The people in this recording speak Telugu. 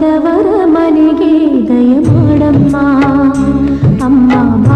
ఆడవర మనిగే దయమాడమ్మా అమ్మా